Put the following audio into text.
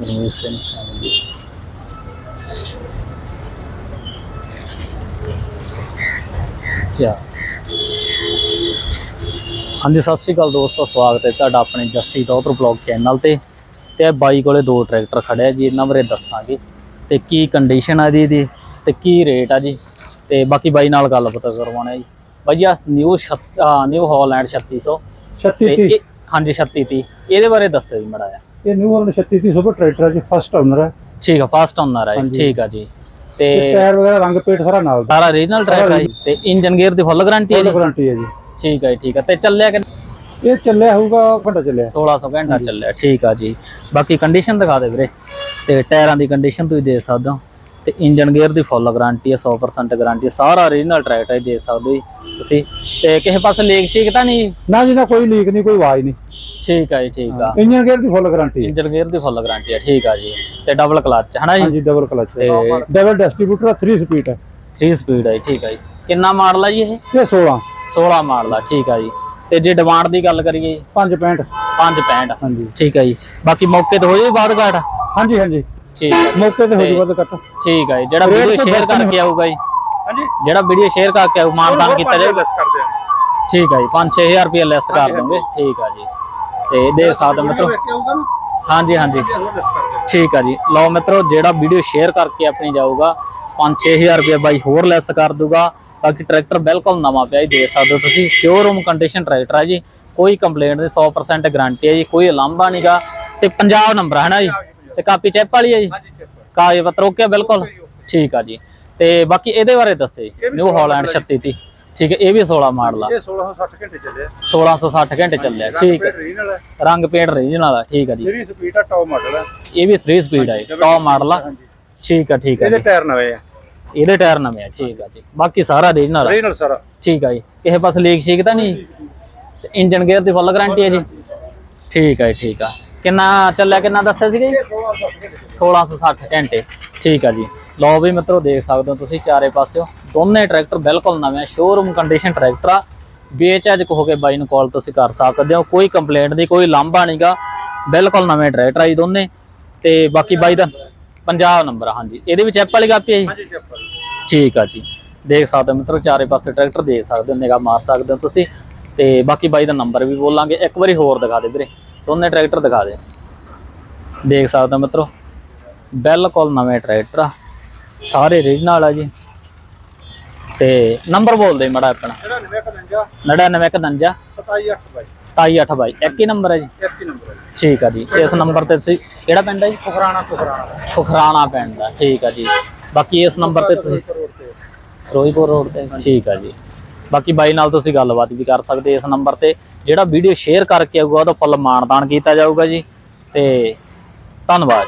Ranveer Singh Sandy. ਯਾ ਹਾਂਜੀ ਸਤਿ ਸ਼੍ਰੀ ਅਕਾਲ ਦੋਸਤੋ ਸਵਾਗਤ ਹੈ ਤੁਹਾਡਾ ਆਪਣੇ ਜੱਸੀ ਦੋਤਰ ਬਲੌਗ ਚੈਨਲ ਤੇ। ਤੇ ਇਹ ਬਾਈ ਕੋਲੇ ਦੋ ਟਰੈਕਟਰ ਖੜੇ ਆ ਜੀ ਇਹਨਾਂ ਬਾਰੇ ਦੱਸਾਂਗੇ। ਤੇ ਕੀ ਕੰਡੀਸ਼ਨ ਆ ਜੀ ਦੀ ਤੇ ਕੀ ਰੇਟ ਆ ਜੀ। ਤੇ ਬਾਕੀ ਬਾਈ ਨਾਲ ਗੱਲਬਾਤ ਕਰਵਾਉਣਾ ਜੀ। ਬਾਈ ਆ ਨਿਊ ਨਿਊ ਹਾਲੈਂਡ 3600 36 ਤੇ ਤੀਹ। ਇਹ- ਹਾਂਜੀ 3630 ਇਹਦੇ ਬਾਰੇ ਦੱਸੋ ਜੀ ਮੜਾ ਇਹ ਨਿਊ ਵਾਲਾ 36 ਤੀਹ ਸੁਪਰ ਟਰੈਕਟਰ ਹੈ ਜੀ ਫਸਟ ਓਨਰ ਹੈ। ਠੀਕ ਆ ਫਸਟ ਓਨਰ ਹਾਂਜੀ। ਠੀਕ ਆ ਜੀ। ਤੇ ਟਾਇਰ ਵਗੈਰਾ ਰੰਗ ਪੇਟ ਸਾਰਾ ਨਾਲ ਦਾ। ਸਾਰਾ ਰੀਜਨਲ ਟਰੈਕ ਆ ਜੀ। ਤੇ ਇੰਜਨ ਗੇਅਰ ਦੀ ਫੁੱਲ ਗਾਰੰਟੀ ਹੈ ਫੁੱਲ ਜੀ? ਗਾਰੰਟੀ ਹੈ ਜੀ। ਠੀਕ ਜੀ ਠੀਕ ਆ। ਤੇ ਚੱਲਿਆ ਕਿ ਇਹ ਚੱਲਿਆ ਹੋਊਗਾ ਘੰਟਾ ਚੱਲਿਆ। 1600 ਘੰਟਾ ਚੱਲਿਆ ਠੀਕ ਆ ਜੀ। ਬਾਕੀ ਕੰਡੀਸ਼ਨ ਦਿਖਾ ਦੇ ਵੀਰੇ। ਤੇ ਟਾਇਰਾਂ ਦੀ ਕੰਡੀਸ਼ਨ ਤੁਸੀਂ ਦੇਖ ਸਕਦੇ ਹੋ। ਤੇ ਇੰਜਨ ਗੇਅਰ ਦੀ ਫੁੱਲ ਗਾਰੰਟੀ ਹੈ 100% ਗਾਰੰਟੀ ਹੈ। ਸਾਰਾ ਓਰੀਜਨਲ ਟਰੈਕ ਹੈ ਦੇਖ ਸਕਦੇ ਹੋ ਤੁਸੀਂ ਤੇ ਕਿਸੇ ਪਾਸੇ ਲੀਕ ਸ਼ੀਕ ਤਾਂ ਨਹੀਂ? ਨਾ ਜੀ ਨਾ ਕੋਈ ਲੀਕ ਨਹੀਂ ਕੋਈ ਆਵਾਜ਼ ਨਹੀਂ। ਠੀਕ ਆ ਜੀ ਠੀਕ ਆ। ਇੰਜਨ ਗੇਅਰ ਦੀ ਫੁੱਲ ਗਾਰੰਟੀ ਹੈ। ਇੰਜਨ ਗੇਅਰ ਦੀ ਫੁੱਲ ਗਾਰੰਟੀ ਹੈ ਠੀਕ ਆ ਜੀ। ਤੇ ਡਬਲ ਕਲਚ ਹਨਾ ਜੀ? ਹਾਂਜੀ ਡਬਲ ਕਲਚ ਤੇ ਡਬਲ ਡਿਸਟ੍ਰੀਬਿਊਟਰ 3 ਸਪੀਡ ਹੈ। 3 ਸਪੀਡ ਹੈ ਜੀ, ਠੀਕ ਆ ਜੀ। ਕਿੰਨਾ ਮਾਡਲ ਆ ਜੀ ਇਹ? ਇਹ 16 16 ਮਾਡਲ ਆ ਠੀਕ ਆ ਜੀ। ਤੇ ਜੇ ਡਿਮਾਂਡ ਦੀ ਗੱਲ ਕਰੀਏ? 5.65 565 ਹਾਂਜੀ। ਠੀਕ ਆ ਜੀ। ਬਾਕੀ ਮੌਕੇ ਤੇ ਹੋ ਜਾਏ ਬਾਅਦ ਘਾਟ? ਹਾਂਜੀ ਹਾਂਜੀ। ਠੀਕ ਆ ਜੀ, ਮੌਕੇ ਤੇ ਹੋ ਜੂ ਵੱਧ ਕੱਟ ਠੀਕ ਆ ਜੀ। ਜਿਹੜਾ ਵੀਡੀਓ ਸ਼ੇਅਰ ਕਰਕੇ ਆਊਗਾ ਜੀ। ਹਾਂਜੀ। ਜਿਹੜਾ ਵੀਡੀਓ ਸ਼ੇਅਰ ਕਰਕੇ ਆਊ ਮਾਨਦਾਨ ਕੀਤਾ ਜਾਊਗਾ। ਠੀਕ ਆ ਜੀ। 5-6000 ਰੁਪਏ ਲੈਸ ਕਰ ਦੋਗੇ। ਠੀਕ ਆ ਜੀ। ਤੇ ਦੇ ਸਕਦੇ ਹੋ ਮਿੱਤਰੋ ਹਾਂਜੀ ਹਾਂਜੀ। ਠੀਕ ਆ ਜੀ। ਲਓ ਮਿੱਤਰੋ ਜਿਹੜਾ ਵੀਡੀਓ ਸ਼ੇਅਰ ਕਰਕੇ ਆਪਣੀ ਜਾਊਗਾ 5-6000 ਰੁਪਏ ਬਾਈ ਹੋਰ ਲੈਸ ਕਰ ਦੂਗਾ। ਬਾਕੀ ਟਰੈਕਟਰ ਬਿਲਕੁਲ ਨਵਾਂ ਪਿਆ ਜੀ ਦੇ ਸਕਦੇ ਹੋ ਤੁਸੀਂ। ਸ਼ੋਰੂਮ ਕੰਡੀਸ਼ਨ ਟਰੈਕਟਰ ਹੈ ਜੀ। ਕੋਈ ਕੰਪਲੇਂਟ ਨਹੀਂ 100% ਗਾਰੰਟੀ ਹੈ ਜੀ। ਕੋਈ ਲਾਂਭਾ ਨਹੀਂਗਾ ਤੇ ਪੰਜਾਬ ਨੰਬਰ ਹੈ ਨਾ ਜੀ? ਤੇ ਕਾਪੀ ਚੈਪ ਵਾਲੀ ਹੈ ਜੀ? ਕਾਗਜ਼ ਪੱਤਰ ਓਕੇ ਬਿਲਕੁਲ। ਠੀਕ ਆ ਜੀ। ਤੇ ਬਾਕੀ ਇਹਦੇ ਬਾਰੇ ਦੱਸੇ ਨਿਊ ਹਾਲੈਂਡ 36 ਤੀ ਠੀਕ ਹੈ ਇਹ ਵੀ 16 ਮਾਡਲ ਆ। ਇਹ 1660 ਘੰਟੇ ਚੱਲਿਆ 1660 ਘੰਟੇ ਚੱਲਿਆ ਠੀਕ ਹੈ। ਹੈ ਰੰਗ ਪੇਂਟ ਰੀਜਨਲ ਆ ਠੀਕ ਆ ਜੀ। 3 ਸਪੀਡ ਆ ਟੌਪ ਮਾਡਲ ਹੈ ਇਹ ਵੀ 3 ਸਪੀਡ ਆ ਟੌਪ ਮਾਡਲ ਆ। ਠੀਕ ਆ ਠੀਕ ਆ ਇਹਦੇ ਟਾਇਰ ਨਵੇਂ ਆ। ਇਹਦੇ ਟਾਇਰ ਨਵੇਂ ਆ ਠੀਕ ਆ ਜੀ। ਬਾਕੀ ਸਾਰਾ ਰੀਜਨਲ ਆ। ਰੀਜਨਲ ਸਾਰਾ। ਠੀਕ ਆ ਜੀ। ਕਿਸੇ ਪਾਸੇ ਲੀਕ ਸ਼ੀਕ ਤਾਂ ਨਹੀਂ? ਇੰਜਨ ਗੇਅਰ ਦੀ ਫੁੱਲ ਗਾਰੰਟੀ ਹੈ ਜੀ? ਠੀਕ ਆ ਜੀ ਠੀਕ ਆ ਕਿੰਨਾ ਚੱਲਿਆ ਕਿੰਨਾ ਦੱਸਿਆ ਸੀਗਾ ਜੀ? 1660 ਘੰਟੇ ਠੀਕ ਆ ਜੀ। ਲਓ ਵੀ ਮਿੱਤਰੋ ਦੇਖ ਸਕਦੇ ਹੋ ਤੁਸੀਂ ਚਾਰੇ ਪਾਸਿਓ। ਦੋਨੇ ਟਰੈਕਟਰ ਬਿਲਕੁਲ ਨਵੇਂ ਸ਼ੋਰੂਮ ਕੰਡੀਸ਼ਨ ਟਰੈਕਟਰ ਆ। ਵੇਚ ਅੱਜ ਕਹੋ ਕੇ ਬਾਈ ਨੂੰ ਕਾਲ ਤੁਸੀਂ ਕਰ ਸਕਦੇ ਹੋ। ਕੋਈ ਕੰਪਲੇਂਟ ਨਹੀਂ ਕੋਈ ਲਾਂਭਾ ਨਹੀਂਗਾ ਬਿਲਕੁਲ ਨਵੇਂ ਟਰੈਕਟਰ ਆ ਜੀ ਦੋਨੇ। ਤੇ ਬਾਕੀ ਬਾਈ ਦਾ ਪੰਜਾਬ ਨੰਬਰ ਆ ਹਾਂਜੀ। ਇਹਦੇ ਵਿੱਚ ਐਪ ਵਾਲੀ ਕਾਪੀ ਹੈ ਜੀ? ਹਾਂਜੀ ਠੀਕ ਆ ਜੀ। ਦੇਖ ਸਕਦੇ ਹੋ ਮਿੱਤਰੋ ਚਾਰੇ ਪਾਸੇ ਟਰੈਕਟਰ ਦੇਖ ਸਕਦੇ ਹੋ ਨਿਗਾਹ ਮਾਰ ਸਕਦੇ ਹੋ ਤੁਸੀਂ। ਤੇ ਬਾਕੀ ਬਾਈ ਦਾ ਨੰਬਰ ਵੀ ਬੋਲਾਂਗੇ। ਇੱਕ ਵਾਰੀ ਹੋਰ ਦਿਖਾ ਦੇ ਵੀਰੇ। ਦੋਨੇ ਟਰੈਕਟਰ ਦਿਖਾ ਦੇ। ਦੇਖ ਸਕਦੇ ਹੋ ਮਿੱਤਰੋ ਬਿਲਕੁਲ ਨਵੇਂ ਟਰੈਕਟਰ ਆ। ਸਾਰੇ ਰੀਜਨਲ ਆ ਜੀ। ਤੇ ਨੰਬਰ ਬੋਲ ਦੇ ਮੜਾ ਆਪਣਾ। 99 9951 27 8 ਬਾਈ। 278 ਬਾਈ ਇੱਕ ਹੀ ਨੰਬਰ ਹੈ ਜੀ। ਇੱਕ ਹੀ ਨੰਬਰ ਹੈ ਠੀਕ ਆ ਜੀ। ਇਸ ਨੰਬਰ ਤੇ ਤੁਸੀਂ ਕਿਹੜਾ ਪਿੰਡ ਹੈ ਜੀ? ਫੁਕਰਾਣਾ ਫੁਕਰਾਣਾ ਖੁਖਰਾਣਾ ਪਿੰਡ ਦਾ ਠੀਕ ਆ ਜੀ। ਬਾਕੀ ਇਸ ਨੰਬਰ ਤੇ ਤੁਸੀਂ ਫਿਰੋਜ਼ਪੁਰ ਰੋਡ ਤੇ। ਠੀਕ ਆ ਜੀ। ਬਾਕੀ ਬਾਈ ਨਾਲ ਤੁਸੀਂ ਗੱਲਬਾਤ ਵੀ ਕਰ ਸਕਦੇ ਇਸ ਨੰਬਰ ਤੇ। ਜਿਹੜਾ ਵੀਡੀਓ ਸ਼ੇਅਰ ਕਰਕੇ ਆਊਗਾ ਉਹਦਾ ਫੁੱਲ ਮਾਨਦਾਨ ਕੀਤਾ ਜਾਊਗਾ ਜੀ। ਤੇ ਧੰਨਵਾਦ